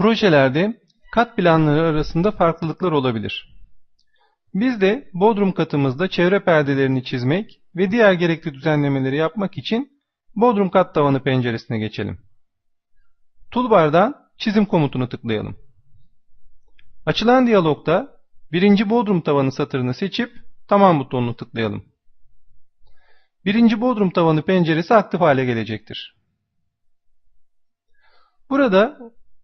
Projelerde kat planları arasında farklılıklar olabilir. Biz de bodrum katımızda çevre perdelerini çizmek ve diğer gerekli düzenlemeleri yapmak için bodrum kat tavanı penceresine geçelim. Toolbar'dan çizim komutunu tıklayalım. Açılan diyalogda birinci bodrum tavanı satırını seçip tamam butonunu tıklayalım. Birinci bodrum tavanı penceresi aktif hale gelecektir. Burada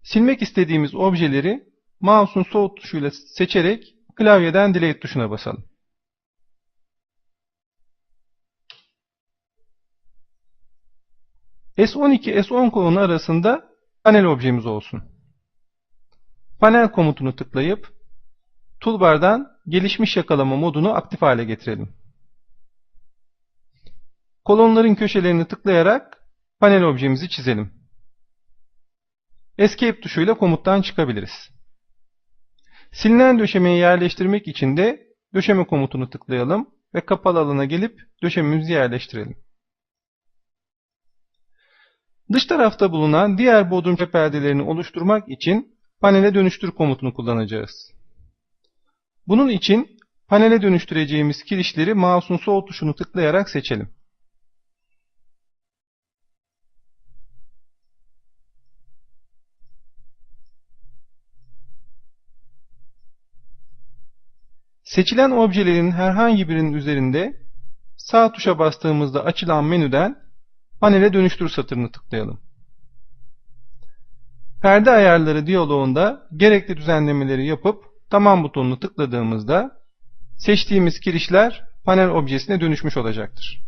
silmek istediğimiz objeleri mouse'un sol tuşuyla seçerek klavyeden delete tuşuna basalım. S12 S10 kolonu arasında panel objemiz olsun. Panel komutunu tıklayıp toolbar'dan gelişmiş yakalama modunu aktif hale getirelim. Kolonların köşelerini tıklayarak panel objemizi çizelim. Escape tuşuyla komuttan çıkabiliriz. Silinen döşemeyi yerleştirmek için de döşeme komutunu tıklayalım ve kapalı alana gelip döşememizi yerleştirelim. Dış tarafta bulunan diğer bodrum perdelerini oluşturmak için panele dönüştür komutunu kullanacağız. Bunun için panele dönüştüreceğimiz kirişleri mouse'un sol tuşunu tıklayarak seçelim. Seçilen objelerin herhangi birinin üzerinde sağ tuşa bastığımızda açılan menüden panele dönüştür satırını tıklayalım. Perde ayarları diyaloğunda gerekli düzenlemeleri yapıp tamam butonunu tıkladığımızda seçtiğimiz kirişler panel objesine dönüşmüş olacaktır.